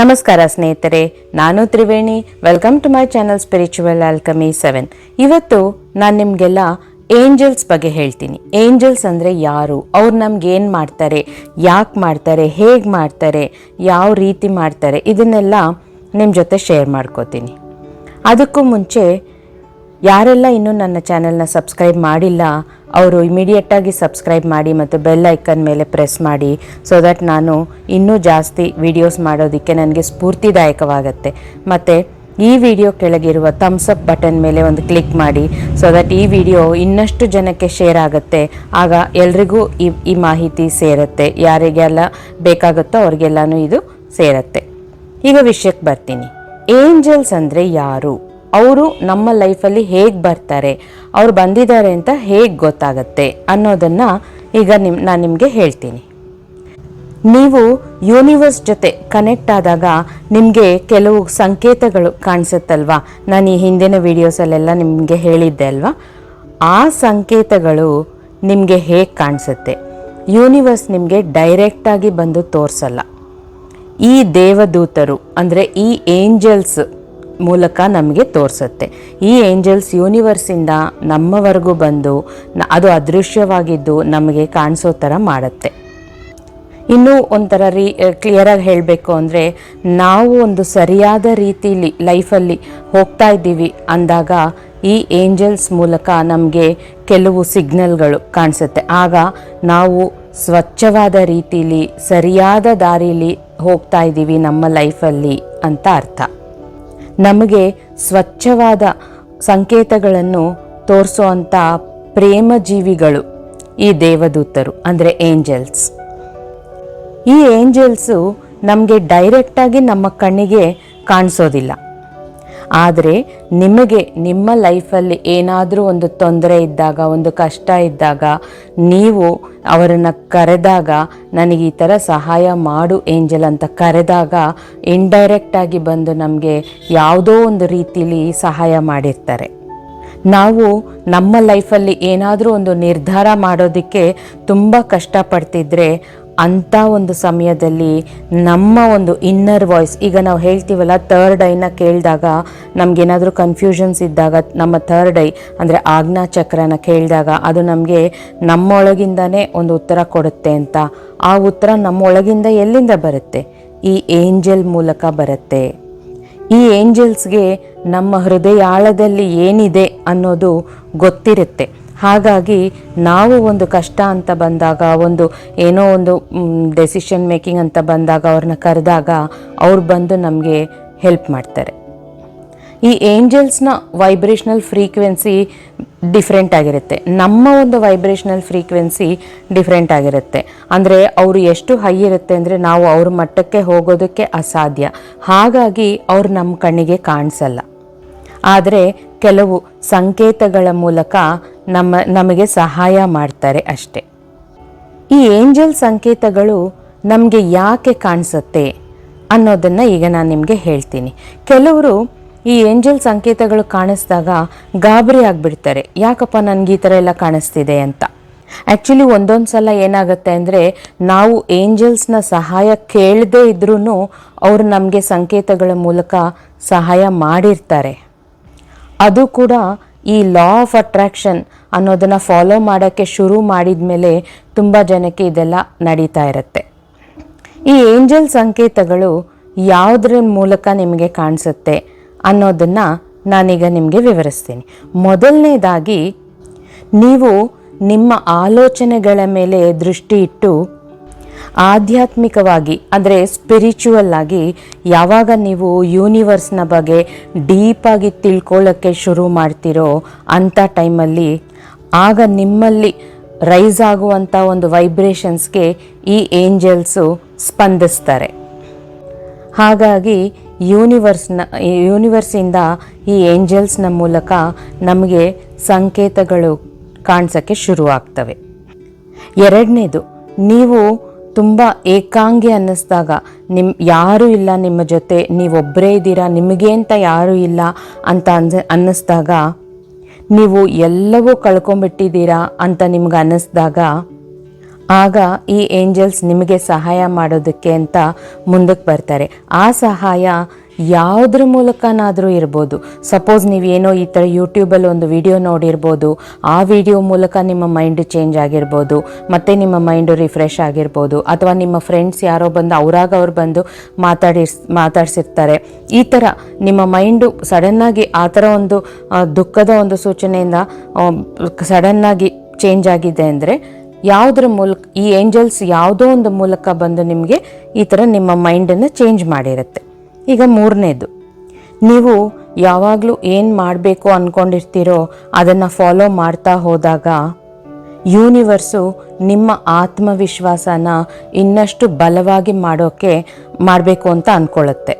ನಮಸ್ಕಾರ ಸ್ನೇಹಿತರೆ, ನಾನು Triveni. Welcome to my channel spiritual alchemy seven ಇವತ್ತು ನಾನು ನಿಮಗೆಲ್ಲ ಏಂಜಲ್ಸ್ ಬಗ್ಗೆ ಹೇಳ್ತೀನಿ. ಏಂಜಲ್ಸ್ ಅಂದರೆ ಯಾರು? ಅವ್ರು ನಮ್ಗೆ ಏನು ಮಾಡ್ತಾರೆ? ಯಾಕೆ ಮಾಡ್ತಾರೆ? ಹೇಗೆ ಮಾಡ್ತಾರೆ? ಯಾವ ರೀತಿ ಮಾಡ್ತಾರೆ? ಇದನ್ನೆಲ್ಲ ನಿಮ್ಮ ಜೊತೆ ಶೇರ್ ಮಾಡ್ಕೋತೀನಿ. ಅದಕ್ಕೂ ಮುಂಚೆ ಯಾರೆಲ್ಲ ಇನ್ನೂ ನನ್ನ ಚಾನೆಲ್ನ ಸಬ್ಸ್ಕ್ರೈಬ್ ಮಾಡಿಲ್ಲ ಅವರು ಇಮಿಡಿಯೇಟಾಗಿ ಸಬ್ಸ್ಕ್ರೈಬ್ ಮಾಡಿ ಮತ್ತು ಬೆಲ್ ಐಕನ್ ಮೇಲೆ ಪ್ರೆಸ್ ಮಾಡಿ ಸೊ ದಟ್ ನಾನು ಇನ್ನೂ ಜಾಸ್ತಿ ವಿಡಿಯೋಸ್ ಮಾಡೋದಕ್ಕೆ ನನಗೆ ಸ್ಫೂರ್ತಿದಾಯಕವಾಗತ್ತೆ. ಮತ್ತು ಈ ವಿಡಿಯೋ ಕೆಳಗಿರುವ ಥಮ್ಸ್ ಅಪ್ ಬಟನ್ ಮೇಲೆ ಒಂದು ಕ್ಲಿಕ್ ಮಾಡಿ ಸೊ ದಟ್ ಈ ವಿಡಿಯೋ ಇನ್ನಷ್ಟು ಜನಕ್ಕೆ ಶೇರ್ ಆಗುತ್ತೆ. ಆಗ ಎಲ್ರಿಗೂ ಈ ಈ ಮಾಹಿತಿ ಸೇರುತ್ತೆ. ಯಾರಿಗೆಲ್ಲ ಬೇಕಾಗುತ್ತೋ ಅವ್ರಿಗೆಲ್ಲನೂ ಇದು ಸೇರುತ್ತೆ. ಈಗ ವಿಷಯಕ್ಕೆ ಬರ್ತೀನಿ. ಏಂಜಲ್ಸ್ ಅಂದರೆ ಯಾರು? ಅವರು ನಮ್ಮ ಲೈಫಲ್ಲಿ ಹೇಗೆ ಬರ್ತಾರೆ, ಅವ್ರು ಬಂದಿದ್ದಾರೆ ಅಂತ ಹೇಗೆ ಗೊತ್ತಾಗತ್ತೆ ಅನ್ನೋದನ್ನು ಈಗ ನಿಮ್, ನಾನು ನಿಮಗೆ ಹೇಳ್ತೀನಿ. ನೀವು ಯೂನಿವರ್ಸ್ ಜೊತೆ ಕನೆಕ್ಟ್ ಆದಾಗ ನಿಮಗೆ ಕೆಲವು ಸಂಕೇತಗಳು ಕಾಣಿಸುತ್ತಲ್ವಾ? ನಾನು ಈ ಹಿಂದಿನ ವಿಡಿಯೋಸಲ್ಲೆಲ್ಲ ನಿಮಗೆ ಹೇಳಿದ್ದೆ ಅಲ್ವಾ? ಆ ಸಂಕೇತಗಳು ನಿಮಗೆ ಹೇಗೆ ಕಾಣಿಸುತ್ತೆ? ಯೂನಿವರ್ಸ್ ನಿಮಗೆ ಡೈರೆಕ್ಟಾಗಿ ಬಂದು ತೋರಿಸಲ್ಲ. ಈ ದೇವದೂತರು ಅಂದರೆ ಈ ಏಂಜಲ್ಸ್ ಮೂಲಕ ನಮಗೆ ತೋರಿಸುತ್ತೆ. ಈ ಏಂಜಲ್ಸ್ ಯೂನಿವರ್ಸಿಂದ ನಮ್ಮವರೆಗೂ ಬಂದು ಅದು ಅದೃಶ್ಯವಾಗಿದ್ದು ನಮಗೆ ಕಾಣಿಸೋ ಥರ ಮಾಡುತ್ತೆ. ಇನ್ನೂ ಒಂಥರ ರೀ ಕ್ಲಿಯರಾಗಿ ಹೇಳಬೇಕು ಅಂದರೆ ನಾವು ಒಂದು ಸರಿಯಾದ ರೀತಿಯಲ್ಲಿ ಲೈಫಲ್ಲಿ ಹೋಗ್ತಾ ಇದ್ದೀವಿ ಅಂದಾಗ ಈ ಏಂಜಲ್ಸ್ ಮೂಲಕ ನಮಗೆ ಕೆಲವು ಸಿಗ್ನಲ್ಗಳು ಕಾಣಿಸುತ್ತೆ. ಆಗ ನಾವು ಸ್ವಚ್ಛವಾದ ರೀತಿಯಲ್ಲಿ ಸರಿಯಾದ ದಾರಿಲಿ ಹೋಗ್ತಾ ಇದ್ದೀವಿ ನಮ್ಮ ಲೈಫಲ್ಲಿ ಅಂತ ಅರ್ಥ. ನಮಗೆ ಸ್ವಚ್ಛವಾದ ಸಂಕೇತಗಳನ್ನು ತೋರಿಸುವಂಥ ಪ್ರೇಮಜೀವಿಗಳು ಈ ದೇವದೂತರು, ಅಂದರೆ ಏಂಜಲ್ಸ್. ಈ ಏಂಜಲ್ಸು ನಮಗೆ ಡೈರೆಕ್ಟಾಗಿ ನಮ್ಮ ಕಣ್ಣಿಗೆ ಕಾಣಿಸೋದಿಲ್ಲ. ಆದರೆ ನಿಮಗೆ ನಿಮ್ಮ ಲೈಫಲ್ಲಿ ಏನಾದರೂ ಒಂದು ತೊಂದರೆ ಇದ್ದಾಗ, ಒಂದು ಕಷ್ಟ ಇದ್ದಾಗ, ನೀವು ಅವರನ್ನು ಕರೆದಾಗ, ನನಗೆ ಈ ಥರ ಸಹಾಯ ಮಾಡು ಏಂಜಲ್ ಅಂತ ಕರೆದಾಗ ಇಂಡೈರೆಕ್ಟಾಗಿ ಬಂದು ನಮಗೆ ಯಾವುದೋ ಒಂದು ರೀತಿಲಿ ಸಹಾಯ ಮಾಡಿರ್ತಾರೆ. ನಾವು ನಮ್ಮ ಲೈಫಲ್ಲಿ ಏನಾದರೂ ಒಂದು ನಿರ್ಧಾರ ಮಾಡೋದಕ್ಕೆ ತುಂಬ ಕಷ್ಟಪಡ್ತಿದ್ರೆ ಅಂಥ ಒಂದು ಸಮಯದಲ್ಲಿ ನಮ್ಮ ಒಂದು ಇನ್ನರ್ ವಾಯ್ಸ್ ಈಗ ನಾವು ಹೇಳ್ತೀವಲ್ಲ ಥರ್ಡ್ ಐನ ಕೇಳಿದಾಗ ನಮಗೇನಾದರೂ ಕನ್ಫ್ಯೂಷನ್ಸ್ ಇದ್ದಾಗ, ನಮ್ಮ ಥರ್ಡ್ ಐ ಅಂದರೆ ಆಜ್ಞಾ ಚಕ್ರನ ಕೇಳಿದಾಗ ಅದು ನಮಗೆ ನಮ್ಮೊಳಗಿಂದನೇ ಒಂದು ಉತ್ತರ ಕೊಡುತ್ತೆ ಅಂತ. ಆ ಉತ್ತರ ನಮ್ಮೊಳಗಿಂದ ಎಲ್ಲಿಂದ ಬರುತ್ತೆ? ಈ ಏಂಜಲ್ ಮೂಲಕ ಬರುತ್ತೆ. ಈ ಏಂಜಲ್ಸ್ಗೆ ನಮ್ಮ ಹೃದಯಾಳದಲ್ಲಿ ಏನಿದೆ ಅನ್ನೋದು ಗೊತ್ತಿರುತ್ತೆ. ಹಾಗಾಗಿ ನಾವು ಒಂದು ಕಷ್ಟ ಅಂತ ಬಂದಾಗ, ಒಂದು ಏನೋ ಒಂದು ಡೆಸಿಷನ್ ಮೇಕಿಂಗ್ ಅಂತ ಬಂದಾಗ ಅವ್ರನ್ನ ಕರೆದಾಗ ಅವ್ರು ಬಂದು ನಮಗೆ ಹೆಲ್ಪ್ ಮಾಡ್ತಾರೆ. ಈ ಏಂಜಲ್ಸ್ನ ವೈಬ್ರೇಷನಲ್ ಫ್ರೀಕ್ವೆನ್ಸಿ ಡಿಫ್ರೆಂಟ್ ಆಗಿರುತ್ತೆ. ನಮ್ಮ ಒಂದು ವೈಬ್ರೇಷನಲ್ ಫ್ರೀಕ್ವೆನ್ಸಿ ಡಿಫ್ರೆಂಟ್ ಆಗಿರುತ್ತೆ. ಅಂದರೆ ಅವರು ಎಷ್ಟು ಹೈ ಇರುತ್ತೆ ಅಂದರೆ ನಾವು ಅವ್ರ ಮಟ್ಟಕ್ಕೆ ಹೋಗೋದಕ್ಕೆ ಅಸಾಧ್ಯ. ಹಾಗಾಗಿ ಅವ್ರು ನಮ್ಮ ಕಣ್ಣಿಗೆ ಕಾಣಿಸಲ್ಲ. ಆದರೆ ಕೆಲವು ಸಂಕೇತಗಳ ಮೂಲಕ ನಮ್ಮ, ನಮಗೆ ಸಹಾಯ ಮಾಡ್ತಾರೆ ಅಷ್ಟೆ. ಈ ಏಂಜಲ್ ಸಂಕೇತಗಳು ನಮಗೆ ಯಾಕೆ ಕಾಣಿಸುತ್ತೆ ಅನ್ನೋದನ್ನು ಈಗ ನಾನು ನಿಮಗೆ ಹೇಳ್ತೀನಿ. ಕೆಲವರು ಈ ಏಂಜಲ್ ಸಂಕೇತಗಳು ಕಾಣಿಸಿದಾಗ ಗಾಬರಿ ಆಗಿಬಿಡ್ತಾರೆ. ಯಾಕಪ್ಪ ನನಗೆ ಈ ಥರ ಎಲ್ಲ ಕಾಣಿಸ್ತಿದೆ ಅಂತ. ಆ್ಯಕ್ಚುಲಿ ಒಂದೊಂದು ಸಲ ಏನಾಗುತ್ತೆ ಅಂದರೆ ನಾವು ಏಂಜಲ್ಸ್ನ ಸಹಾಯ ಕೇಳದೇ ಇದ್ರೂ ಅವರು ನಮಗೆ ಸಂಕೇತಗಳ ಮೂಲಕ ಸಹಾಯ ಮಾಡಿರ್ತಾರೆ. ಅದು ಕೂಡ ಈ ಲಾ ಆಫ್ ಅಟ್ರಾಕ್ಷನ್ ಅನ್ನೋದನ್ನು ಫಾಲೋ ಮಾಡೋಕ್ಕೆ ಶುರು ಮಾಡಿದ ಮೇಲೆ ತುಂಬ ಜನಕ್ಕೆ ಇದೆಲ್ಲ ನಡೀತಾ ಇರುತ್ತೆ. ಈ ಏಂಜಲ್ ಸಂಕೇತಗಳು ಯಾವುದ್ರ ಮೂಲಕ ನಿಮಗೆ ಕಾಣಿಸುತ್ತೆ ಅನ್ನೋದನ್ನು ನಾನೀಗ ನಿಮಗೆ ವಿವರಿಸ್ತೀನಿ. ಮೊದಲನೇದಾಗಿ ನೀವು ನಿಮ್ಮ ಆಲೋಚನೆಗಳ ಮೇಲೆ ದೃಷ್ಟಿ ಇಟ್ಟು ಆಧ್ಯಾತ್ಮಿಕವಾಗಿ, ಅಂದರೆ ಸ್ಪಿರಿಚುವಲ್ ಆಗಿ ಯಾವಾಗ ನೀವು ಯೂನಿವರ್ಸ್ನ ಬಗ್ಗೆ ಡೀಪಾಗಿ ತಿಳ್ಕೊಳ್ಳೋಕ್ಕೆ ಶುರು ಮಾಡ್ತೀರೋ ಅಂಥ ಟೈಮಲ್ಲಿ ಆಗ ನಿಮ್ಮಲ್ಲಿ ರೈಸ್ ಆಗುವಂಥ ಒಂದು ವೈಬ್ರೇಷನ್ಸ್ಗೆ ಈ ಏಂಜಲ್ಸು ಸ್ಪಂದಿಸ್ತಾರೆ. ಹಾಗಾಗಿ ಯೂನಿವರ್ಸ್ನ ಯೂನಿವರ್ಸಿಂದ ಈ ಏಂಜಲ್ಸ್ನ ಮೂಲಕ ನಮಗೆ ಸಂಕೇತಗಳು ಕಾಣಿಸೋಕ್ಕೆ ಶುರುವಾಗ್ತವೆ. ಎರಡನೇದು, ನೀವು ತುಂಬ ಏಕಾಂಗಿ ಅನ್ನಿಸ್ದಾಗ ನಿಮ್ಮ ಯಾರೂ ಇಲ್ಲ ನಿಮ್ಮ ಜೊತೆ ನೀವೊಬ್ಬರೇ ಇದ್ದೀರಾ ನಿಮಗೆ ಅಂತ ಯಾರೂ ಇಲ್ಲ ಅಂತ ಅನ್ಸ ಅನ್ನಿಸ್ದಾಗ ನೀವು ಎಲ್ಲವೂ ಕಳ್ಕೊಂಬಿಟ್ಟಿದ್ದೀರಾ ಅಂತ ನಿಮ್ಗೆ ಅನ್ನಿಸ್ದಾಗ, ಆಗ ಈ ಏಂಜಲ್ಸ್ ನಿಮಗೆ ಸಹಾಯ ಮಾಡೋದಕ್ಕೆ ಅಂತ ಮುಂದಕ್ಕೆ ಬರ್ತಾರೆ. ಆ ಸಹಾಯ ಯಾವುದ್ರ ಮೂಲಕನಾದರೂ ಇರ್ಬೋದು. ಸಪೋಸ್ ನೀವೇನೋ ಈ ಥರ ಯೂಟ್ಯೂಬಲ್ಲಿ ಒಂದು ವಿಡಿಯೋ ನೋಡಿರ್ಬೋದು. ಆ ವಿಡಿಯೋ ಮೂಲಕ ನಿಮ್ಮ ಮೈಂಡ್ ಚೇಂಜ್ ಆಗಿರ್ಬೋದು. ಮತ್ತು ನಿಮ್ಮ ಮೈಂಡು ರಿಫ್ರೆಶ್ ಆಗಿರ್ಬೋದು. ಅಥವಾ ನಿಮ್ಮ ಫ್ರೆಂಡ್ಸ್ ಯಾರೋ ಬಂದು, ಅವರಾಗ ಅವ್ರು ಬಂದು ಮಾತಾಡಿಸ್, ಮಾತಾಡ್ಸಿರ್ತಾರೆ. ಈ ಥರ ನಿಮ್ಮ ಮೈಂಡು ಸಡನ್ನಾಗಿ ಆ ಥರ ಒಂದು ದುಃಖದ ಒಂದು ಸೂಚನೆಯಿಂದ ಸಡನ್ನಾಗಿ ಚೇಂಜ್ ಆಗಿದೆ ಅಂದರೆ, ಯಾವುದ್ರ ಮೂಲಕ, ಈ ಏಂಜಲ್ಸ್ ಯಾವುದೋ ಒಂದು ಮೂಲಕ ಬಂದು ನಿಮಗೆ ಈ ಥರ ನಿಮ್ಮ ಮೈಂಡನ್ನು ಚೇಂಜ್ ಮಾಡಿರುತ್ತೆ. ಈಗ ಮೂರನೇದು. ನೀವು ಯಾವಾಗಲೂ ಏನು ಮಾಡಬೇಕು ಅಂದ್ಕೊಂಡಿರ್ತೀರೋ ಅದನ್ನು ಫಾಲೋ ಮಾಡ್ತಾ ಹೋದಾಗ ಯೂನಿವರ್ಸು ನಿಮ್ಮ ಆತ್ಮವಿಶ್ವಾಸನ ಇನ್ನಷ್ಟು ಬಲವಾಗಿ ಮಾಡೋಕ್ಕೆ ಮಾಡಬೇಕು ಅಂತ ಅಂದ್ಕೊಳ್ಳುತ್ತೆ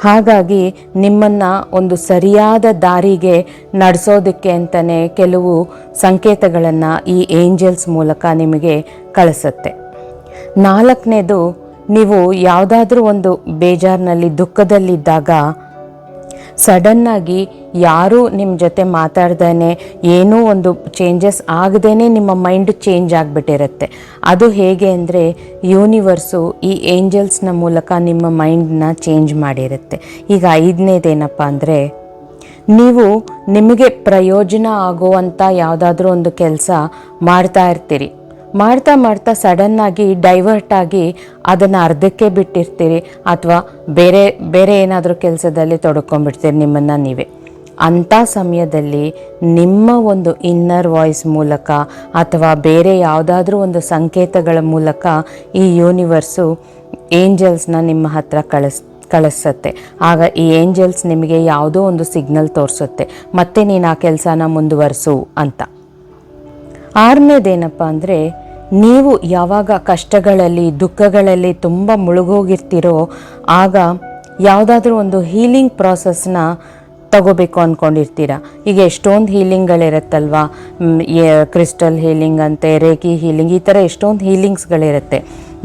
ಹಾಗಾಗಿ ನಿಮ್ಮನ್ನು ಒಂದು ಸರಿಯಾದ ದಾರಿಗೆ ನಡೆಸೋದಕ್ಕೆ ಅಂತಲೇ ಕೆಲವು ಸಂಕೇತಗಳನ್ನು ಈ ಏಂಜಲ್ಸ್ ಮೂಲಕ ನಿಮಗೆ ಕಳಿಸುತ್ತೆ. ನಾಲ್ಕನೇದು ನೀವು ಯಾವುದಾದ್ರೂ ಒಂದು ಬೇಜಾರಿನಲ್ಲಿ, ದುಃಖದಲ್ಲಿದ್ದಾಗ ಸಡನ್ನಾಗಿ ಯಾರೂ ನಿಮ್ಮ ಜೊತೆ ಮಾತಾಡ್ದೇ ಏನೂ ಒಂದು ಚೇಂಜಸ್ ಆಗದೇ ನಿಮ್ಮ ಮೈಂಡ್ ಚೇಂಜ್ ಆಗಿಬಿಟ್ಟಿರುತ್ತೆ. ಅದು ಹೇಗೆ ಅಂದರೆ ಯೂನಿವರ್ಸು ಈ ಏಂಜಲ್ಸ್ನ ಮೂಲಕ ನಿಮ್ಮ ಮೈಂಡನ್ನ ಚೇಂಜ್ ಮಾಡಿರುತ್ತೆ. ಈಗ ಐದನೇದೇನಪ್ಪ ಅಂದರೆ ನೀವು ನಿಮಗೆ ಪ್ರಯೋಜನ ಆಗುವಂಥ ಯಾವುದಾದ್ರೂ ಒಂದು ಕೆಲಸ ಮಾಡ್ತಾ ಇರ್ತೀರಿ. ಮಾಡ್ತಾ ಮಾಡ್ತಾ ಸಡನ್ನಾಗಿ ಡೈವರ್ಟ್ ಆಗಿ ಅದನ್ನು ಅರ್ಧಕ್ಕೆ ಬಿಟ್ಟಿರ್ತೀರಿ ಅಥವಾ ಬೇರೆ ಬೇರೆ ಏನಾದರೂ ಕೆಲಸದಲ್ಲಿ ತೊಡ್ಕೊಂಡ್ಬಿಡ್ತೀರಿ ನಿಮ್ಮನ್ನು ನೀವೇ. ಅಂಥ ಸಮಯದಲ್ಲಿ ನಿಮ್ಮ ಒಂದು ಇನ್ನರ್ ವಾಯ್ಸ್ ಮೂಲಕ ಅಥವಾ ಬೇರೆ ಯಾವುದಾದ್ರೂ ಒಂದು ಸಂಕೇತಗಳ ಮೂಲಕ ಈ ಯೂನಿವರ್ಸು ಏಂಜಲ್ಸ್ನ ನಿಮ್ಮ ಹತ್ರ ಕಳಿಸ್, ಕಳಿಸುತ್ತೆ. ಆಗ ಈ ಏಂಜಲ್ಸ್ ನಿಮಗೆ ಯಾವುದೋ ಒಂದು ಸಿಗ್ನಲ್ ತೋರಿಸುತ್ತೆ. ಮತ್ತೆ ನೀನು ಆ ಕೆಲಸನ ಮುಂದುವರಿಸು ಅಂತ. ಆರನೇದೇನಪ್ಪ ಅಂದರೆ, ನೀವು ಯಾವಾಗ ಕಷ್ಟಗಳಲ್ಲಿ, ದುಃಖಗಳಲ್ಲಿ ತುಂಬ ಮುಳುಗೋಗಿರ್ತೀರೋ, ಆಗ ಯಾವುದಾದ್ರೂ ಒಂದು ಹೀಲಿಂಗ್ ಪ್ರಾಸೆಸ್ನ ತಗೋಬೇಕು ಅಂದ್ಕೊಂಡಿರ್ತೀರ ಈಗ ಎಷ್ಟೊಂದು ಹೀಲಿಂಗ್ಗಳಿರುತ್ತಲ್ವಾ ಕ್ರಿಸ್ಟಲ್ ಹೀಲಿಂಗ್ ಅಂತೆ, ರೇಖಿ ಹೀಲಿಂಗ್ ಈ ಥರ ಎಷ್ಟೊಂದು ಹೀಲಿಂಗ್ಸ್ಗಳಿರುತ್ತೆ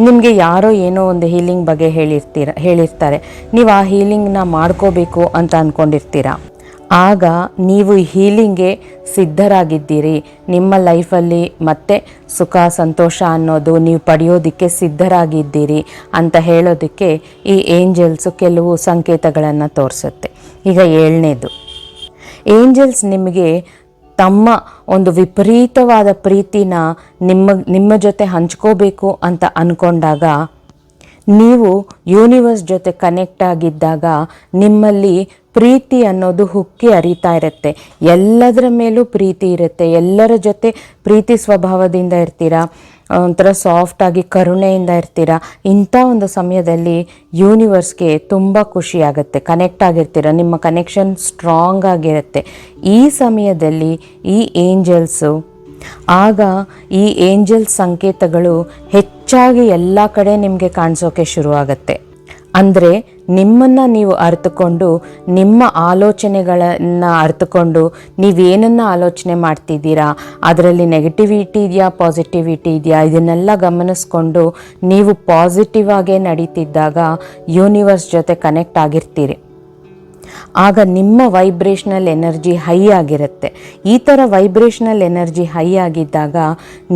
ನಿಮಗೆ ಯಾರೋ ಏನೋ ಒಂದು ಹೀಲಿಂಗ್ ಬಗ್ಗೆ ಹೇಳಿರ್ತೀರ, ಹೇಳಿರ್ತಾರೆ. ನೀವು ಆ ಹೀಲಿಂಗ್ನ ಮಾಡ್ಕೋಬೇಕು ಅಂತ ಅಂದ್ಕೊಂಡಿರ್ತೀರ ಆಗ ನೀವು ಹೀಲಿಂಗ್ಗೆ ಸಿದ್ಧರಾಗಿದ್ದೀರಿ. ನಿಮ್ಮ ಲೈಫಲ್ಲಿ ಮತ್ತೆ ಸುಖ, ಸಂತೋಷ ಅನ್ನೋದು ನೀವು ಪಡೆಯೋದಕ್ಕೆ ಸಿದ್ಧರಾಗಿದ್ದೀರಿ ಅಂತ ಹೇಳೋದಕ್ಕೆ ಈ ಏಂಜಲ್ಸು ಕೆಲವು ಸಂಕೇತಗಳನ್ನು ತೋರಿಸುತ್ತೆ. ಈಗ ಏಳನೇದು. ಏಂಜಲ್ಸ್ ನಿಮಗೆ ತಮ್ಮ ಒಂದು ವಿಪರೀತವಾದ ಪ್ರೀತಿನ ನಿಮ್ಮ ನಿಮ್ಮ ಜೊತೆ ಹಂಚ್ಕೋಬೇಕು ಅಂತ ಅಂದ್ಕೊಂಡಾಗ ನೀವು ಯೂನಿವರ್ಸ್ ಜೊತೆ ಕನೆಕ್ಟ್ ಆಗಿದ್ದಾಗ ನಿಮ್ಮಲ್ಲಿ ಪ್ರೀತಿ ಅನ್ನೋದು ಹುಕ್ಕಿ ಅರಿತಾ ಇರುತ್ತೆ. ಎಲ್ಲದರ ಮೇಲೂ ಪ್ರೀತಿ ಇರುತ್ತೆ. ಎಲ್ಲರ ಜೊತೆ ಪ್ರೀತಿ ಸ್ವಭಾವದಿಂದ ಇರ್ತೀರಾ? ಒಂಥರ ಸಾಫ್ಟಾಗಿ ಕರುಣೆಯಿಂದ ಇರ್ತೀರಾ? ಇಂಥ ಒಂದು ಸಮಯದಲ್ಲಿ ಯೂನಿವರ್ಸ್ಗೆ ತುಂಬ ಖುಷಿಯಾಗುತ್ತೆ ಕನೆಕ್ಟ್ ಆಗಿರ್ತೀರ? ನಿಮ್ಮ ಕನೆಕ್ಷನ್ ಸ್ಟ್ರಾಂಗ್ ಆಗಿರುತ್ತೆ. ಈ ಸಮಯದಲ್ಲಿ ಈ ಏಂಜಲ್ಸು ಆಗ ಈ ಏಂಜಲ್ಸ್ ಸಂಕೇತಗಳು ಹೆಚ್ಚಾಗಿ ಎಲ್ಲ ಕಡೆ ನಿಮಗೆ ಕಾಣಿಸೋಕೆ ಶುರುವಾಗತ್ತೆ. ಅಂದರೆ ನಿಮ್ಮನ್ನು ನೀವು ಅರ್ಥಕೊಂಡು ನಿಮ್ಮ ಆಲೋಚನೆಗಳನ್ನು ಅರ್ಥಕೊಂಡು ನೀವೇನನ್ನು ಆಲೋಚನೆ ಮಾಡ್ತಿದ್ದೀರಾ? ಅದರಲ್ಲಿ ನೆಗೆಟಿವಿಟಿ ಇದೆಯಾ ಪಾಸಿಟಿವಿಟಿ ಇದೆಯಾ? ಇದನ್ನೆಲ್ಲ ಗಮನಿಸ್ಕೊಂಡು ನೀವು ಪಾಸಿಟಿವ್ ಆಗೇ ನಡೀತಿದ್ದಾಗ ಯೂನಿವರ್ಸ್ ಜೊತೆ ಕನೆಕ್ಟ್ ಆಗಿರ್ತೀರಿ. ಆಗ ನಿಮ್ಮ ವೈಬ್ರೇಷನಲ್ ಎನರ್ಜಿ ಹೈ ಆಗಿರುತ್ತೆ. ಈ ಥರ ವೈಬ್ರೇಷನಲ್ ಎನರ್ಜಿ ಹೈ ಆಗಿದ್ದಾಗ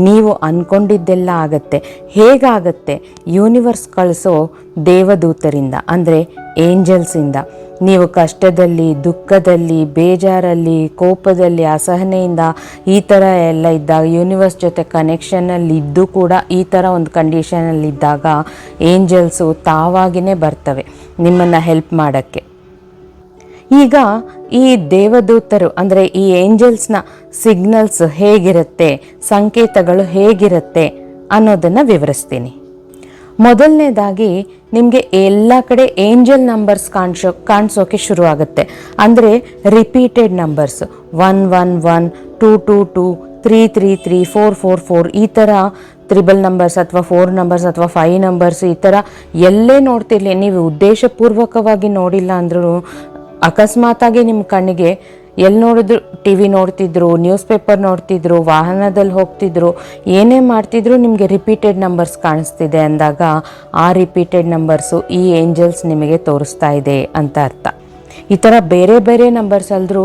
ನೀವು ಅಂದ್ಕೊಂಡಿದ್ದೆಲ್ಲ ಆಗತ್ತೆ. ಹೇಗಾಗತ್ತೆ? ಯೂನಿವರ್ಸ್ ಕಳಿಸೋ ದೇವದೂತರಿಂದ, ಅಂದರೆ ಏಂಜಲ್ಸಿಂದ ನೀವು ಕಷ್ಟದಲ್ಲಿ, ದುಃಖದಲ್ಲಿ, ಬೇಜಾರಲ್ಲಿ, ಕೋಪದಲ್ಲಿ, ಅಸಹನೆಯಿಂದ ಈ ಥರ ಎಲ್ಲ ಇದ್ದಾಗ ಯೂನಿವರ್ಸ್ ಜೊತೆ ಕನೆಕ್ಷನಲ್ಲಿ ಇದ್ದು ಕೂಡ ಈ ಥರ ಒಂದು ಕಂಡೀಷನಲ್ಲಿದ್ದಾಗ ಏಂಜಲ್ಸು ತಾವಾಗಿಯೇ ಬರ್ತವೆ ನಿಮ್ಮನ್ನು ಹೆಲ್ಪ್ ಮಾಡೋಕ್ಕೆ. ಈಗ ಈ ದೇವದೂತರು, ಅಂದರೆ ಈ ಏಂಜಲ್ಸ್ನ ಸಿಗ್ನಲ್ಸ್ ಹೇಗಿರುತ್ತೆ, ಸಂಕೇತಗಳು ಹೇಗಿರುತ್ತೆ ಅನ್ನೋದನ್ನು ವಿವರಿಸ್ತೀನಿ. ಮೊದಲನೇದಾಗಿ ನಿಮಗೆ ಎಲ್ಲ ಕಡೆ ಏಂಜಲ್ ನಂಬರ್ಸ್ ಕಾಣಿಸೋ, ಕಾಣಿಸೋಕೆ ಶುರುವಾಗುತ್ತೆ. ಅಂದರೆ repeated numbers, one one one, two two two, three three three, four four four, ಈ ಥರ ತ್ರಿಬಲ್ ನಂಬರ್ಸ್ ಅಥವಾ ಫೋರ್ ನಂಬರ್ಸ್ ಅಥವಾ ಫೈವ್ ನಂಬರ್ಸ್ ಈ ಥರ ಎಲ್ಲೇ ನೋಡ್ತಿರಲಿ. ನೀವು ಉದ್ದೇಶಪೂರ್ವಕವಾಗಿ ನೋಡಿಲ್ಲ ಅಂದ್ರೂ ಅಕಸ್ಮಾತಾಗಿ ನಿಮ್ಮ ಕಣ್ಣಿಗೆ ಎಲ್ಲಿ ನೋಡಿದ್ರು ಟಿ ವಿ ನೋಡ್ತಿದ್ರು, ನ್ಯೂಸ್ ಪೇಪರ್ ನೋಡ್ತಿದ್ರು ವಾಹನದಲ್ಲಿ ಹೋಗ್ತಿದ್ರು, ಏನೇ ಮಾಡ್ತಿದ್ರು ನಿಮಗೆ ರಿಪೀಟೆಡ್ ನಂಬರ್ಸ್ ಕಾಣಿಸ್ತಿದೆ ಅಂದಾಗ ಆ ರಿಪೀಟೆಡ್ ನಂಬರ್ಸು ಈ ಏಂಜಲ್ಸ್ ನಿಮಗೆ ತೋರಿಸ್ತಾ ಇದೆ ಅಂತ ಅರ್ಥ. ಈ ಥರ ಬೇರೆ ಬೇರೆ ನಂಬರ್ಸ್ ಅಲ್ದ್ರೂ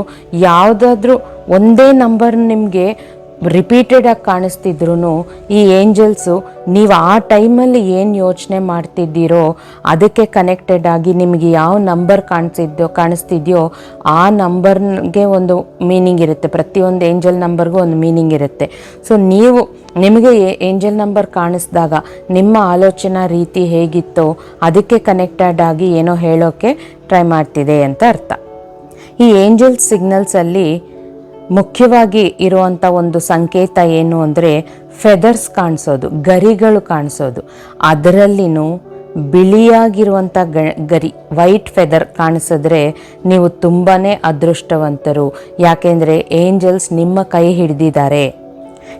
ಯಾವುದಾದ್ರೂ ಒಂದೇ ನಂಬರ್ ನಿಮಗೆ ರಿಪೀಟೆಡಾಗಿ ಕಾಣಿಸ್ತಿದ್ರು ಈ ಏಂಜಲ್ಸು ನೀವು ಆ ಟೈಮಲ್ಲಿ ಏನು ಯೋಚನೆ ಮಾಡ್ತಿದ್ದೀರೋ ಅದಕ್ಕೆ ಕನೆಕ್ಟೆಡ್ ಆಗಿ ನಿಮಗೆ ಯಾವ ನಂಬರ್ ಕಾಣಿಸಿದ್ಯೋ, ಕಾಣಿಸ್ತಿದ್ಯೋ ಆ ನಂಬರ್ಗೆ ಒಂದು ಮೀನಿಂಗ್ ಇರುತ್ತೆ. ಪ್ರತಿಯೊಂದು ಏಂಜಲ್ ನಂಬರ್ಗೂ ಒಂದು ಮೀನಿಂಗ್ ಇರುತ್ತೆ. ಸೊ ನೀವು ನಿಮಗೆ ಏಂಜಲ್ ನಂಬರ್ ಕಾಣಿಸಿದಾಗ ನಿಮ್ಮ ಆಲೋಚನಾ ರೀತಿ ಹೇಗಿತ್ತೋ ಅದಕ್ಕೆ ಕನೆಕ್ಟೆಡ್ ಆಗಿ ಏನೋ ಹೇಳೋಕ್ಕೆ ಟ್ರೈ ಮಾಡ್ತಿದೆ ಅಂತ ಅರ್ಥ. ಈ ಏಂಜಲ್ಸ್ ಸಿಗ್ನಲ್ಸಲ್ಲಿ ಮುಖ್ಯವಾಗಿ ಇರುವಂಥ ಒಂದು ಸಂಕೇತ ಏನು ಅಂದರೆ ಫೆದರ್ಸ್ ಕಾಣಿಸೋದು, ಗರಿಗಳು ಕಾಣಿಸೋದು. ಅದರಲ್ಲಿನೂ ಬಿಳಿಯಾಗಿರುವಂಥ ಗ, ಗರಿ ವೈಟ್ ಫೆದರ್ ಕಾಣಿಸಿದ್ರೆ ನೀವು ತುಂಬಾ ಅದೃಷ್ಟವಂತರು. ಯಾಕೆಂದರೆ ಏಂಜಲ್ಸ್ ನಿಮ್ಮ ಕೈ ಹಿಡಿದಿದ್ದಾರೆ.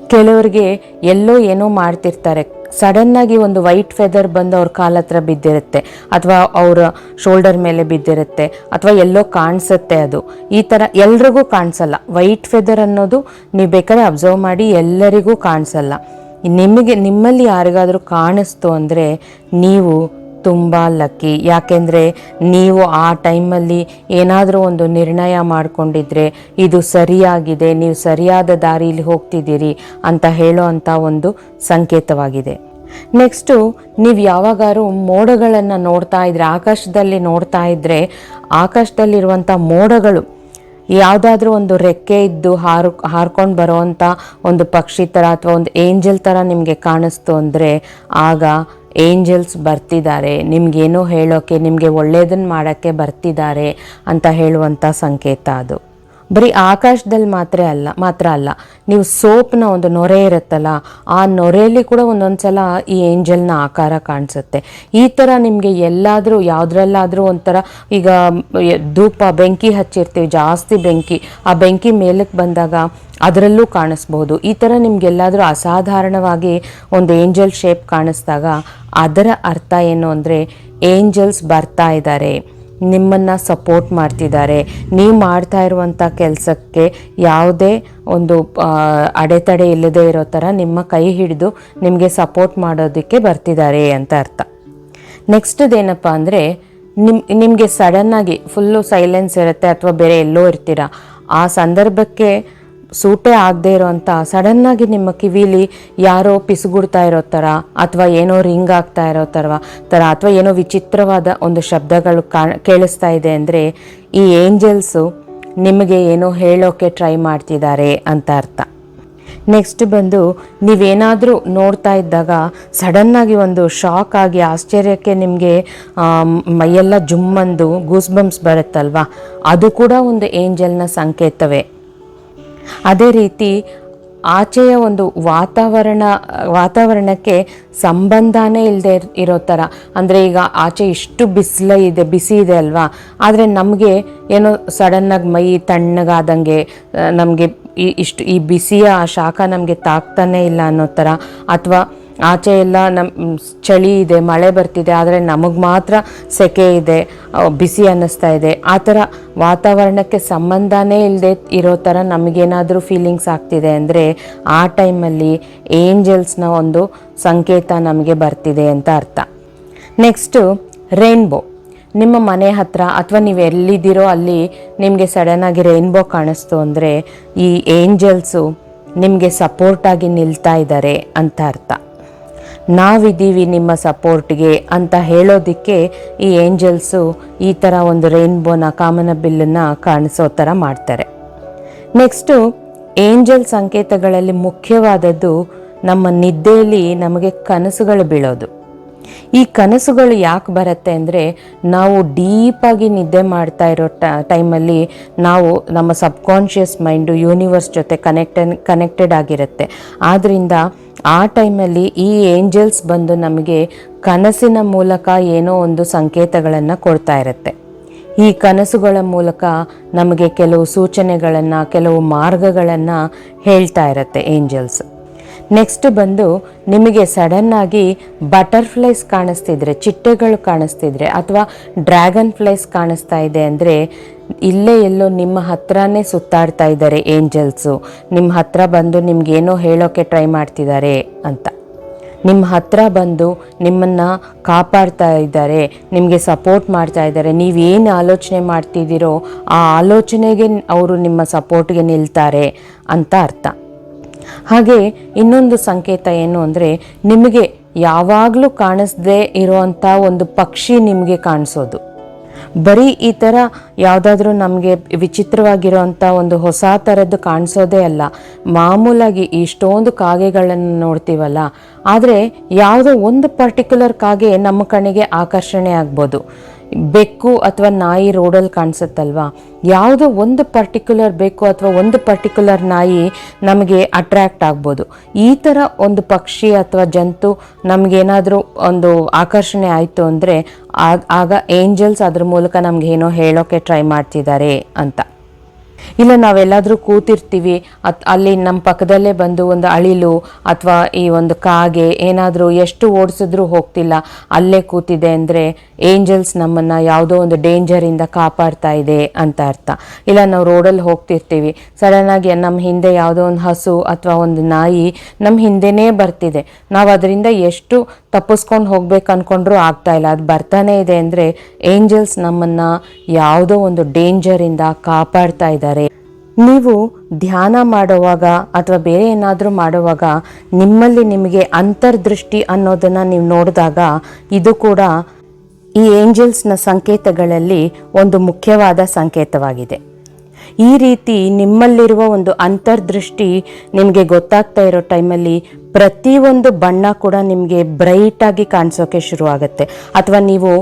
ಕೆಲವರಿಗೆ ಎಲ್ಲೋ ಏನೋ ಮಾಡ್ತಿರ್ತಾರೆ ಸಡನ್ನಾಗಿ ಒಂದು ವೈಟ್ ಫೆದರ್ ಬಂದು ಅವ್ರ ಕಾಲ ಹತ್ರ ಬಿದ್ದಿರುತ್ತೆ, ಅಥವಾ ಅವರ ಶೋಲ್ಡರ್ ಮೇಲೆ ಬಿದ್ದಿರುತ್ತೆ, ಅಥವಾ ಎಲ್ಲೋ ಕಾಣಿಸುತ್ತೆ ಅದು. ಈ ಥರ ಎಲ್ರಿಗೂ ಕಾಣಿಸಲ್ಲ. ವೈಟ್ ಫೆದರ್ ಅನ್ನೋದು ನೀವು ಬೇಕಾದ್ರೆ ಅಬ್ಸರ್ವ್ ಮಾಡಿ ಎಲ್ಲರಿಗೂ ಕಾಣಿಸಲ್ಲ. ನಿಮಗೆ, ನಿಮ್ಮಲ್ಲಿ ಯಾರಿಗಾದರೂ ಕಾಣಿಸ್ತು ಅಂದರೆ ನೀವು ತುಂಬ ಲಕ್ಕಿ. ಯಾಕೆಂದರೆ ನೀವು ಆ ಟೈಮಲ್ಲಿ ಏನಾದರೂ ಒಂದು ನಿರ್ಣಯ ಮಾಡಿಕೊಂಡಿದ್ರೆ ಇದು ಸರಿಯಾಗಿದೆ, ನೀವು ಸರಿಯಾದ ದಾರಿಯಲ್ಲಿ ಹೋಗ್ತಿದ್ದೀರಿ ಅಂತ ಹೇಳೋ ಅಂಥ ಒಂದು ಸಂಕೇತವಾಗಿದೆ. ನೆಕ್ಸ್ಟು ನೀವು ಯಾವಾಗಾರು ಮೋಡಗಳನ್ನು ನೋಡ್ತಾ ಇದ್ರೆ, ಆಕಾಶದಲ್ಲಿ ನೋಡ್ತಾ ಇದ್ದರೆ ಆಕಾಶದಲ್ಲಿರುವಂಥ ಮೋಡಗಳು, ಯಾವುದಾದ್ರೂ ಒಂದು ರೆಕ್ಕೆ ಇದ್ದು ಹಾರು, ಹಾರ್ಕೊಂಡು ಬರೋವಂಥ ಒಂದು ಪಕ್ಷಿ ಥರ ಅಥವಾ ಒಂದು ಏಂಜಲ್ ಥರ ನಿಮಗೆ ಕಾಣಿಸ್ತು ಅಂದರೆ, ಆಗ ಏಂಜಲ್ಸ್ ಬರ್ತಿದ್ದಾರೆ ನಿಮಗೇನೋ ಹೇಳೋಕ್ಕೆ ನಿಮಗೆ ಒಳ್ಳೆಯದನ್ನು ಮಾಡೋಕ್ಕೆ ಬರ್ತಿದ್ದಾರೆ ಅಂತ ಹೇಳುವಂಥ ಸಂಕೇತ ಅದು. ಬರೀ ಆಕಾಶದಲ್ಲಿ ಮಾತ್ರ ಅಲ್ಲ ಮಾತ್ರ ಅಲ್ಲ, ನೀವು ಸೋಪ್ನ ಒಂದು ನೊರೆ ಇರುತ್ತಲ್ಲ, ಆ ನೊರೆಯಲ್ಲಿ ಕೂಡ ಒಂದೊಂದು ಸಲ ಈ ಏಂಜಲ್ನ ಆಕಾರ ಕಾಣಿಸುತ್ತೆ. ಈ ಥರ ನಿಮಗೆ ಎಲ್ಲಾದರೂ, ಯಾವುದ್ರಲ್ಲಾದರೂ ಒಂಥರ ಈಗ ಧೂಪ, ಬೆಂಕಿ ಹಚ್ಚಿರ್ತೀವಿ, ಜಾಸ್ತಿ ಬೆಂಕಿ, ಆ ಬೆಂಕಿ ಮೇಲಕ್ಕೆ ಬಂದಾಗ ಅದರಲ್ಲೂ ಕಾಣಿಸ್ಬೋದು. ಈ ಥರ ನಿಮಗೆಲ್ಲಾದರೂ ಅಸಾಧಾರಣವಾಗಿ ಒಂದು ಏಂಜಲ್ ಶೇಪ್ ಕಾಣಿಸ್ದಾಗ ಅದರ ಅರ್ಥ ಏನು ಅಂದರೆ, ಏಂಜಲ್ಸ್ ಬರ್ತಾ ಇದ್ದಾರೆ ನಿಮ್ಮನ್ನು ಸಪೋರ್ಟ್ ಮಾಡ್ತಿದ್ದಾರೆ. ನೀವು ಮಾಡ್ತಾ ಇರುವಂಥ ಕೆಲಸಕ್ಕೆ ಯಾವುದೇ ಒಂದು ಅಡೆತಡೆ ಇಲ್ಲದೆ ಇರೋ ಥರ ನಿಮ್ಮ ಕೈ ಹಿಡಿದು ನಿಮಗೆ ಸಪೋರ್ಟ್ ಮಾಡೋದಕ್ಕೆ ಬರ್ತಿದ್ದಾರೆ ಅಂತ ಅರ್ಥ. ನೆಕ್ಸ್ಟದೇನಪ್ಪ ಅಂದರೆ, ನಿಮ್, ನಿಮಗೆ ಸಡನ್ನಾಗಿ ಫುಲ್ಲು ಸೈಲೆನ್ಸ್ ಇರುತ್ತೆ ಅಥವಾ ಬೇರೆ ಎಲ್ಲೋ ಇರ್ತೀರಾ. ಆ ಸಂದರ್ಭಕ್ಕೆ ಸೂಟೇ ಆಗದೆ ಇರೋಂಥ, ಸಡನ್ನಾಗಿ ನಿಮ್ಮ ಕಿವಿಲಿ ಯಾರೋ ಪಿಸುಗುಡ್ತಾ ಇರೋ ಥರ ಅಥವಾ ಏನೋ ರಿಂಗ್ ಆಗ್ತಾ ಇರೋ ಥರ ಥರ ಅಥವಾ ಏನೋ ವಿಚಿತ್ರವಾದ ಒಂದು ಶಬ್ದಗಳು ಕೇಳಿಸ್ತಾ ಇದೆ ಅಂದರೆ ಈ ಏಂಜಲ್ಸು ನಿಮಗೆ ಏನೋ ಹೇಳೋಕ್ಕೆ ಟ್ರೈ ಮಾಡ್ತಿದ್ದಾರೆ ಅಂತ ಅರ್ಥ. ನೆಕ್ಸ್ಟ್ ಬಂದು ನೀವೇನಾದರೂ ನೋಡ್ತಾ ಇದ್ದಾಗ ಸಡನ್ನಾಗಿ ಒಂದು ಶಾಕ್ ಆಗಿ ಆಶ್ಚರ್ಯಕ್ಕೆ ನಿಮಗೆ ಮೈಯೆಲ್ಲ ಜುಮ್ಮಂದು ಗೂಸ್ ಬಂಪ್ಸ್ ಬರುತ್ತಲ್ವಾ? ಅದು ಕೂಡ ಒಂದು ಏಂಜಲ್ನ ಸಂಕೇತವೇ. ಅದೇ ರೀತಿ ಆಚೆಯ ಒಂದು ವಾತಾವರಣ, ವಾತಾವರಣಕ್ಕೆ ಸಂಬಂಧನೇ ಇಲ್ಲದೆ ಇರೋ ಥರ. ಅಂದರೆ ಈಗ ಆಚೆ ಇಷ್ಟು ಬಿಸಿಲ ಇದೆ, ಬಿಸಿ ಇದೆ ಅಲ್ವಾ? ಆದರೆ ನಮಗೆ ಏನೋ ಸಡನ್ನಾಗಿ ಮೈ ತಣ್ಣಗಾದಂಗೆ, ನಮಗೆ ಈ ಇಷ್ಟು ಈ ಬಿಸಿಯ ಶಾಖ ನಮಗೆ ತಾಕ್ತಾನೇ ಇಲ್ಲ ಅನ್ನೋ ಥರ. ಅಥವಾ ಆಚೆ ಎಲ್ಲ ನಮ್ಮ ಚಳಿ ಇದೆ, ಮಳೆ ಬರ್ತಿದೆ, ಆದರೆ ನಮಗೆ ಮಾತ್ರ ಸೆಕೆ ಇದೆ ಬಿಸಿ ಅನ್ನಿಸ್ತಾ ಇದೆ. ಆ ಥರ ವಾತಾವರಣಕ್ಕೆ ಸಂಬಂಧನೇ ಇಲ್ಲದೆ ಇರೋ ಥರ ನಮಗೇನಾದರೂ ಫೀಲಿಂಗ್ಸ್ ಆಗ್ತಿದೆ ಅಂದರೆ ಆ ಟೈಮಲ್ಲಿ ಏಂಜಲ್ಸ್ನ ಒಂದು ಸಂಕೇತ ನಮಗೆ ಬರ್ತಿದೆ ಅಂತ ಅರ್ಥ. ನೆಕ್ಸ್ಟು ರೈನ್ಬೋ ನಿಮ್ಮ ಮನೆ ಹತ್ರ ಅಥವಾ ನೀವು ಎಲ್ಲಿದ್ದೀರೋ ಅಲ್ಲಿ ನಿಮಗೆ ಸಡನ್ನಾಗಿ ರೈನ್ಬೋ ಕಾಣಿಸ್ತು ಅಂದರೆ ಈ ಏಂಜಲ್ಸು ನಿಮಗೆ ಸಪೋರ್ಟಾಗಿ ನಿಲ್ತಾ ಇದ್ದಾರೆ ಅಂತ ಅರ್ಥ. ನಾವಿದ್ದೀವಿ ನಿಮ್ಮ ಸಪೋರ್ಟ್ಗೆ ಅಂತ ಹೇಳೋದಕ್ಕೆ ಈ ಏಂಜಲ್ಸು ಈ ಥರ ಒಂದು ರೈನ್ಬೋನ ಕಾಮನ ಬಿಲ್ಲನ್ನು ಕಾಣಿಸೋ ಥರ ಮಾಡ್ತಾರೆ. ನೆಕ್ಸ್ಟು ಏಂಜಲ್ ಸಂಕೇತಗಳಲ್ಲಿ ಮುಖ್ಯವಾದದ್ದು ನಮ್ಮ ನಿದ್ದೆಯಲ್ಲಿ ನಮಗೆ ಕನಸುಗಳು ಬೀಳೋದು. ಈ ಕನಸುಗಳು ಯಾಕೆ ಬರುತ್ತೆ ಅಂದರೆ ನಾವು ಡೀಪಾಗಿ ನಿದ್ದೆ ಮಾಡ್ತಾ ಇರೋ ಟೈಮಲ್ಲಿ ನಾವು ನಮ್ಮ ಸಬ್ಕಾನ್ಷಿಯಸ್ ಮೈಂಡು ಯೂನಿವರ್ಸ್ ಜೊತೆ ಕನೆಕ್ಟೆಡ್ ಕನೆಕ್ಟೆಡ್ ಆಗಿರುತ್ತೆ. ಆದ್ದರಿಂದ ಆ ಟೈಮಲ್ಲಿ ಈ ಏಂಜಲ್ಸ್ ಬಂದು ನಮಗೆ ಕನಸಿನ ಮೂಲಕ ಏನೋ ಒಂದು ಸಂಕೇತಗಳನ್ನು ಕೊಡ್ತಾ ಇರುತ್ತೆ. ಈ ಕನಸುಗಳ ಮೂಲಕ ನಮಗೆ ಕೆಲವು ಸೂಚನೆಗಳನ್ನು, ಕೆಲವು ಮಾರ್ಗಗಳನ್ನು ಹೇಳ್ತಾ ಇರುತ್ತೆ ಏಂಜಲ್ಸ್ ನೆಕ್ಸ್ಟ್ ಬಂದು ನಿಮಗೆ ಸಡನ್ನಾಗಿ ಬಟರ್ಫ್ಲೈಸ್ ಕಾಣಿಸ್ತಿದ್ರೆ, ಚಿಟ್ಟೆಗಳು ಕಾಣಿಸ್ತಿದ್ರೆ ಅಥವಾ ಡ್ರ್ಯಾಗನ್ ಫ್ಲೈಸ್ ಕಾಣಿಸ್ತಾ ಇದೆ ಅಂದರೆ ಇಲ್ಲೇ ಎಲ್ಲೋ ನಿಮ್ಮ ಹತ್ರನೇ ಸುತ್ತಾಡ್ತಾ ಇದ್ದಾರೆ ಏಂಜಲ್ಸು ನಿಮ್ಮ ಹತ್ರ ಬಂದು ನಿಮ್ಗೇನೋ ಹೇಳೋಕ್ಕೆ ಟ್ರೈ ಮಾಡ್ತಿದ್ದಾರೆ ಅಂತ. ನಿಮ್ಮ ಹತ್ರ ಬಂದು ನಿಮ್ಮನ್ನು ಕಾಪಾಡ್ತಾ ಇದ್ದಾರೆ, ನಿಮಗೆ ಸಪೋರ್ಟ್ ಮಾಡ್ತಾ ಇದ್ದಾರೆ ನೀವೇನು ಆಲೋಚನೆ ಮಾಡ್ತಿದ್ದೀರೋ ಆ ಆಲೋಚನೆಗೆ ಅವರು ನಿಮ್ಮ ಸಪೋರ್ಟ್ಗೆ ನಿಲ್ತಾರೆ ಅಂತ ಅರ್ಥ. ಹಾಗೆ ಇನ್ನೊಂದು ಸಂಕೇತ ಏನು ಅಂದರೆ ನಿಮಗೆ ಯಾವಾಗಲೂ ಕಾಣಿಸ್ದೇ ಇರುವಂಥ ಒಂದು ಪಕ್ಷಿ ನಿಮಗೆ ಕಾಣಿಸೋದು. ಬರೀ ಈ ಥರ ಯಾವುದಾದ್ರೂ ನಮಗೆ ವಿಚಿತ್ರವಾಗಿರೋವಂಥ ಒಂದು ಹೊಸ ಥರದ್ದು ಕಾಣಿಸೋದೇ ಅಲ್ಲ. ಮಾಮೂಲಾಗಿ ಇಷ್ಟೊಂದು ಕಾಗೆಗಳನ್ನು ನೋಡ್ತೀವಲ್ಲ, ಆದರೆ ಯಾವುದೋ ಒಂದು ಪರ್ಟಿಕ್ಯುಲರ್ ಕಾಗೆ ನಮ್ಮ ಕಣ್ಣಿಗೆ ಆಕರ್ಷಣೆ ಆಗ್ಬೋದು. ಬೆಕ್ಕು ಅಥವಾ ನಾಯಿ ರೋಡಲ್ಲಿ ಕಾಣಿಸುತ್ತಲ್ವಾ? ಯಾವುದೋ ಒಂದು ಪರ್ಟಿಕ್ಯುಲರ್ ಬೆಕ್ಕು ಅಥವಾ ಒಂದು ಪರ್ಟಿಕ್ಯುಲರ್ ನಾಯಿ ನಮಗೆ ಅಟ್ರ್ಯಾಕ್ಟ್ ಆಗ್ಬೋದು. ಈ ಥರ ಒಂದು ಪಕ್ಷಿ ಅಥವಾ ಜಂತು ನಮಗೇನಾದರೂ ಒಂದು ಆಕರ್ಷಣೆ ಆಯಿತು ಅಂದರೆ ಆಗ ಏಂಜಲ್ಸ್ ಅದ್ರ ಮೂಲಕ ನಮಗೆ ಏನೋ ಹೇಳೋಕ್ಕೆ ಟ್ರೈ ಮಾಡ್ತಿದ್ದಾರೆ ಅಂತ. ಇಲ್ಲ, ನಾವೆಲ್ಲಾದರೂ ಕೂತಿರ್ತೀವಿ. ಅತ್, ಅಲ್ಲಿ ನಮ್ಮ ಪಕ್ಕದಲ್ಲೇ ಬಂದು ಒಂದು ಅಳಿಲು ಅಥವಾ ಈ ಒಂದು ಕಾಗೆ ಏನಾದರೂ ಎಷ್ಟು ಓಡಿಸಿದ್ರೂ ಹೋಗ್ತಿಲ್ಲ. ಅಲ್ಲೇ ಕೂತಿದೆ ಅಂದರೆ ಏಂಜಲ್ಸ್ ನಮ್ಮನ್ನು ಯಾವುದೋ ಒಂದು ಡೇಂಜರಿಂದ ಕಾಪಾಡ್ತಾ ಇದೆ ಅಂತ ಅರ್ಥ. ಇಲ್ಲ, ನಾವು ರೋಡಲ್ಲಿ ಹೋಗ್ತಿರ್ತೀವಿ. ಸಡನ್ನಾಗಿ ನಮ್ಮ ಹಿಂದೆ ಯಾವುದೋ ಒಂದು ಹಸು ಅಥವಾ ಒಂದು ನಾಯಿ ನಮ್ಮ ಹಿಂದೆನೇ ಬರ್ತಿದೆ. ನಾವು ಅದರಿಂದ ಎಷ್ಟು ತಪ್ಪಿಸ್ಕೊಂಡು ಹೋಗ್ಬೇಕು ಅಂದ್ಕೊಂಡ್ರೂ ಆಗ್ತಾ ಇಲ್ಲ. ಅದು ಬರ್ತಾನೆ ಇದೆ ಅಂದರೆ ಏಂಜಲ್ಸ್ ನಮ್ಮನ್ನು ಯಾವುದೋ ಒಂದು ಡೇಂಜರಿಂದ ಕಾಪಾಡ್ತಾ ಇದ್ದಾರೆ ನೀವು ಧ್ಯಾನ ಮಾಡುವಾಗ ಅಥವಾ ಬೇರೆ ಏನಾದರೂ ಮಾಡುವಾಗ ನಿಮ್ಮಲ್ಲಿ ನಿಮಗೆ ಅಂತರ್ದೃಷ್ಟಿ ಅನ್ನೋದನ್ನು ನೀವು ನೋಡಿದಾಗ ಇದು ಕೂಡ ಈ ಏಂಜಲ್ಸ್ನ ಸಂಕೇತಗಳಲ್ಲಿ ಒಂದು ಮುಖ್ಯವಾದ ಸಂಕೇತವಾಗಿದೆ. ಈ ರೀತಿ ನಿಮ್ಮಲ್ಲಿರುವ ಒಂದು ಅಂತರ್ದೃಷ್ಟಿ ನಿಮಗೆ ಗೊತ್ತಾಗ್ತಾ ಇರೋ ಟೈಮಲ್ಲಿ ಪ್ರತಿಯೊಂದು ಬಣ್ಣ ಕೂಡ ನಿಮಗೆ ಬ್ರೈಟಾಗಿ ಕಾಣಿಸೋಕೆ ಶುರುವಾಗುತ್ತೆ. ಅಥವಾ ನೀವು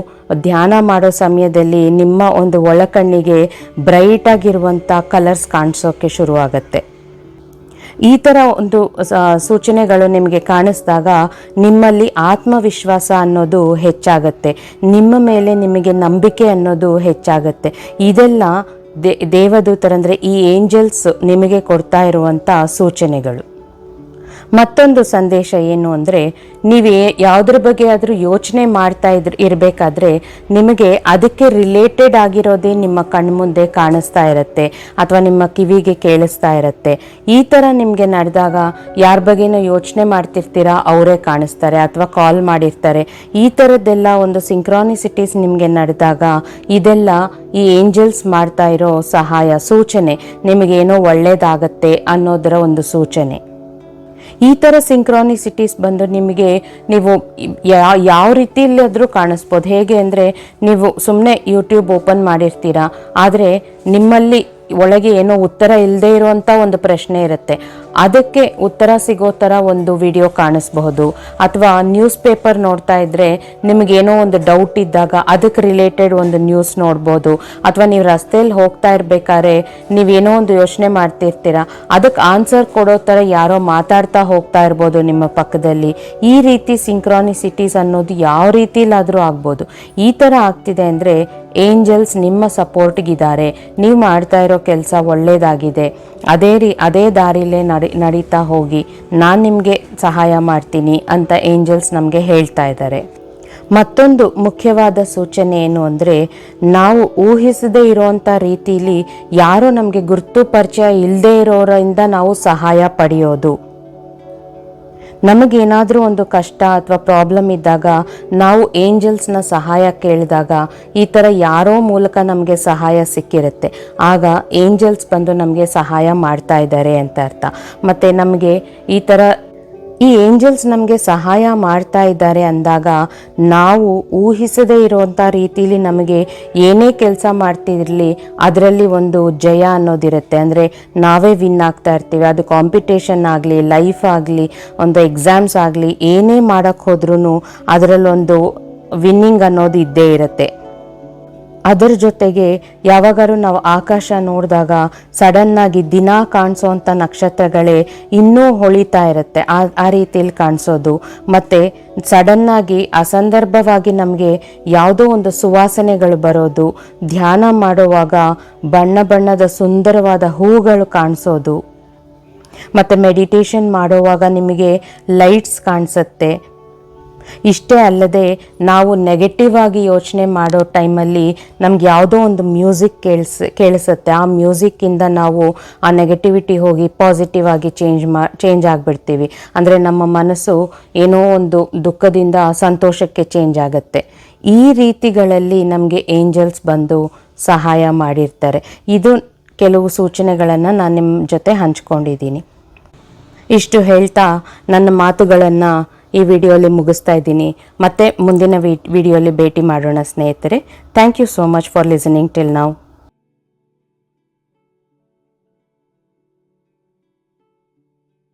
ಧ್ಯಾನ ಮಾಡೋ ಸಮಯದಲ್ಲಿ ನಿಮ್ಮ ಒಂದು ಒಳಕಣ್ಣಿಗೆ ಬ್ರೈಟ್ ಆಗಿರುವಂಥ ಕಲರ್ಸ್ ಕಾಣಿಸೋಕೆ ಶುರುವಾಗುತ್ತೆ. ಈ ಥರ ಒಂದು ಸೂಚನೆಗಳು ನಿಮಗೆ ಕಾಣಿಸಿದಾಗ ನಿಮ್ಮಲ್ಲಿ ಆತ್ಮವಿಶ್ವಾಸ ಅನ್ನೋದು ಹೆಚ್ಚಾಗತ್ತೆ. ನಿಮ್ಮ ಮೇಲೆ ನಿಮಗೆ ನಂಬಿಕೆ ಅನ್ನೋದು ಹೆಚ್ಚಾಗತ್ತೆ. ಇದೆಲ್ಲ ದೇವದೂತರಂದರೆ ಈ ಏಂಜಲ್ಸ್ ನಿಮಗೆ ಕೊಡ್ತಾ ಇರುವಂಥ ಸೂಚನೆಗಳು. ಮತ್ತೊಂದು ಸಂದೇಶ ಏನು ಅಂದರೆ, ನೀವು ಯಾವುದ್ರ ಬಗ್ಗೆ ಆದರೂ ಯೋಚನೆ ಮಾಡ್ತಾ ಇರಬೇಕಾದ್ರೆ ನಿಮಗೆ ಅದಕ್ಕೆ ರಿಲೇಟೆಡ್ ಆಗಿರೋದೇ ನಿಮ್ಮ ಕಣ್ಮುಂದೆ ಕಾಣಿಸ್ತಾ ಇರುತ್ತೆ, ಅಥವಾ ನಿಮ್ಮ ಕಿವಿಗೆ ಕೇಳಿಸ್ತಾ ಇರುತ್ತೆ. ಈ ಥರ ನಿಮಗೆ ನಡೆದಾಗ ಯಾರ ಬಗ್ಗೆನೋ ಯೋಚನೆ ಮಾಡ್ತಿರ್ತೀರಾ, ಅವರೇ ಕಾಣಿಸ್ತಾರೆ, ಅಥವಾ ಕಾಲ್ ಮಾಡಿರ್ತಾರೆ. ಈ ಥರದ್ದೆಲ್ಲ ಒಂದು ಸಿಂಕ್ರಾನಿಸಿಟೀಸ್ ನಿಮಗೆ ನಡೆದಾಗ ಇದೆಲ್ಲ ಈ ಏಂಜಲ್ಸ್ ಮಾಡ್ತಾ ಇರೋ ಸಹಾಯ, ಸೂಚನೆ ನಿಮಗೇನೋ ಒಳ್ಳೇದಾಗತ್ತೆ ಅನ್ನೋದರ ಒಂದು ಸೂಚನೆ. ಈ ಥರ ಸಿಂಕ್ರಾನಿಸಿಟೀಸ್ ಬಂದು ನಿಮಗೆ ನೀವು ಯಾವ ರೀತಿಯಲ್ಲಾದರೂ ಕಾಣಿಸ್ಬೋದು. ಹೇಗೆ ಅಂದರೆ ನೀವು ಸುಮ್ಮನೆ ಯೂಟ್ಯೂಬ್ ಓಪನ್ ಮಾಡಿರ್ತೀರಾ, ಆದರೆ ನಿಮ್ಮಲ್ಲಿ ಒಳಗೆ ಏನೋ ಉತ್ತರ ಇಲ್ಲದೆ ಇರುವಂಥ ಒಂದು ಪ್ರಶ್ನೆ ಇರುತ್ತೆ. ಅದಕ್ಕೆ ಉತ್ತರ ಸಿಗೋ ಥರ ಒಂದು ವಿಡಿಯೋ ಕಾಣಿಸ್ಬಹುದು. ಅಥವಾ ನ್ಯೂಸ್ ಪೇಪರ್ ನೋಡ್ತಾ ಇದ್ರೆ ನಿಮಗೇನೋ ಒಂದು ಡೌಟ್ ಇದ್ದಾಗ ಅದಕ್ಕೆ ರಿಲೇಟೆಡ್ ಒಂದು ನ್ಯೂಸ್ ನೋಡ್ಬೋದು. ಅಥವಾ ನೀವು ರಸ್ತೆಯಲ್ಲಿ ಹೋಗ್ತಾ ಇರ್ಬೇಕಾದ್ರೆ ನೀವೇನೋ ಒಂದು ಯೋಚನೆ ಮಾಡ್ತಿರ್ತೀರ. ಅದಕ್ಕೆ ಆನ್ಸರ್ ಕೊಡೋ ಥರ ಯಾರೋ ಮಾತಾಡ್ತಾ ಹೋಗ್ತಾ ಇರ್ಬೋದು ನಿಮ್ಮ ಪಕ್ಕದಲ್ಲಿ. ಈ ರೀತಿ ಸಿಂಕ್ರಾನಿಸಿಟೀಸ್ ಅನ್ನೋದು ಯಾವ ರೀತಿಲಾದರೂ ಆಗ್ಬೋದು. ಈ ಥರ ಆಗ್ತಿದೆ ಅಂದರೆ ಏಂಜಲ್ಸ್ ನಿಮ್ಮ ಸಪೋರ್ಟ್ಗಿದ್ದಾರೆ. ನೀವು ಮಾಡ್ತಾ ಇರೋ ಕೆಲಸ ಒಳ್ಳೆಯದಾಗಿದೆ ಅದೇ ರೀ, ಅದೇ ದಾರಿಲೇ ನಡಿ, ನಡೀತಾ ಹೋಗಿ. ನಾನು ನಿಮಗೆ ಸಹಾಯ ಮಾಡ್ತೀನಿ ಅಂತ ಏಂಜಲ್ಸ್ ನಮಗೆ ಹೇಳ್ತಾ ಇದ್ದಾರೆ. ಮತ್ತೊಂದು ಮುಖ್ಯವಾದ ಸೂಚನೆ ಏನು ಅಂದರೆ, ನಾವು ಊಹಿಸದೇ ಇರೋವಂಥ ರೀತಿಯಲ್ಲಿ ಯಾರೋ ನಮಗೆ ಗುರುತು ಪರಿಚಯ ಇಲ್ಲದೇ ಇರೋರಿಂದ ನಾವು ಸಹಾಯ ಪಡೆಯೋದು. ನಮಗೇನಾದರೂ ಒಂದು ಕಷ್ಟ ಅಥವಾ ಪ್ರಾಬ್ಲಮ್ ಇದ್ದಾಗ ನಾವು ಏಂಜಲ್ಸ್ನ ಸಹಾಯ ಕೇಳಿದಾಗ ಈ ಥರ ಯಾರೋ ಮೂಲಕ ನಮಗೆ ಸಹಾಯ ಸಿಕ್ಕಿರುತ್ತೆ. ಆಗ ಏಂಜಲ್ಸ್ ಬಂದು ನಮಗೆ ಸಹಾಯ ಮಾಡ್ತಾ ಇದ್ದಾರೆ ಅಂತ ಅರ್ಥ. ಮತ್ತು ನಮಗೆ ಈ ಥರ ಈ ಏಂಜಲ್ಸ್ ನಮಗೆ ಸಹಾಯ ಮಾಡ್ತಾ ಇದ್ದಾರೆ ಅಂದಾಗ ನಾವು ಊಹಿಸದೇ ಇರುವಂಥ ರೀತಿಯಲ್ಲಿ ನಮಗೆ ಏನೇ ಕೆಲಸ ಮಾಡ್ತಿರಲಿ ಅದರಲ್ಲಿ ಒಂದು ಜಯ ಅನ್ನೋದಿರುತ್ತೆ. ಅಂದರೆ ನಾವೇ ವಿನ್ ಆಗ್ತಾ ಇರ್ತೀವಿ. ಅದು ಕಾಂಪಿಟೇಷನ್ ಆಗಲಿ ಲೈಫ್ ಆಗಲಿ, ಒಂದು ಎಕ್ಸಾಮ್ಸ್ ಆಗಲಿ, ಏನೇ ಮಾಡೋಕ್ಕೆ ಹೋದ್ರೂ ಅದರಲ್ಲೊಂದು ವಿನ್ನಿಂಗ್ ಅನ್ನೋದು ಇದ್ದೇ ಇರುತ್ತೆ. ಅದರ ಜೊತೆಗೆ ಯಾವಾಗಾದ್ರೂ ನಾವು ಆಕಾಶ ನೋಡಿದಾಗ ಸಡನ್ನಾಗಿ ದಿನ ಕಾಣಿಸೋವಂಥ ನಕ್ಷತ್ರಗಳೇ ಇನ್ನೂ ಹೊಳಿತಾ ಇರುತ್ತೆ. ಆ ಆ ರೀತಿಯಲ್ಲಿ ಕಾಣಿಸೋದು. ಮತ್ತು ಸಡನ್ನಾಗಿ ಅಸಂದರ್ಭವಾಗಿ ನಮಗೆ ಯಾವುದೋ ಒಂದು ಸುವಾಸನೆಗಳು ಬರೋದು. ಧ್ಯಾನ ಮಾಡುವಾಗ ಬಣ್ಣ ಬಣ್ಣದ ಸುಂದರವಾದ ಹೂಗಳು ಕಾಣಿಸೋದು. ಮತ್ತು ಮೆಡಿಟೇಷನ್ ಮಾಡುವಾಗ ನಿಮಗೆ ಲೈಟ್ಸ್ ಕಾಣಿಸುತ್ತೆ. ಇಷ್ಟೇ ಅಲ್ಲದೆ ನಾವು ನೆಗೆಟಿವ್ ಆಗಿ ಯೋಚನೆ ಮಾಡೋ ಟೈಮಲ್ಲಿ ನಮ್ಗೆ ಯಾವುದೋ ಒಂದು ಮ್ಯೂಸಿಕ್ ಕೇಳಿಸ್, ಕೇಳಿಸುತ್ತೆ. ಆ ಮ್ಯೂಸಿಕ್ಕಿಂದ ನಾವು ಆ ನೆಗೆಟಿವಿಟಿ ಹೋಗಿ ಪಾಸಿಟಿವ್ ಆಗಿ ಚೇಂಜ್ ಮಾ ಚೇಂಜ್ ಆಗಿಬಿಡ್ತೀವಿ. ಅಂದರೆ ನಮ್ಮ ಮನಸ್ಸು ಏನೋ ಒಂದು ದುಃಖದಿಂದ, ಸಂತೋಷಕ್ಕೆ ಚೇಂಜ್ ಆಗುತ್ತೆ. ಈ ರೀತಿಗಳಲ್ಲಿ ನಮಗೆ ಏಂಜಲ್ಸ್ ಬಂದು ಸಹಾಯ ಮಾಡಿರ್ತಾರೆ. ಇದು ಕೆಲವು ಸೂಚನೆಗಳನ್ನು ನಾನು ನಿಮ್ಮ ಜೊತೆ ಹಂಚ್ಕೊಂಡಿದ್ದೀನಿ. ಇಷ್ಟು ಹೇಳ್ತಾ ನನ್ನ ಮಾತುಗಳನ್ನು ಈ ವಿಡಿಯೋಲಿ ಮುಗಿಸ್ತಾ ಇದ್ದೀನಿ. ಮತ್ತೆ ಮುಂದಿನ ವಿಡಿಯೋಲಿ ಭೇಟಿ ಮಾಡೋಣ ಸ್ನೇಹಿತರೆ. Thank you so much for listening till ನಾವು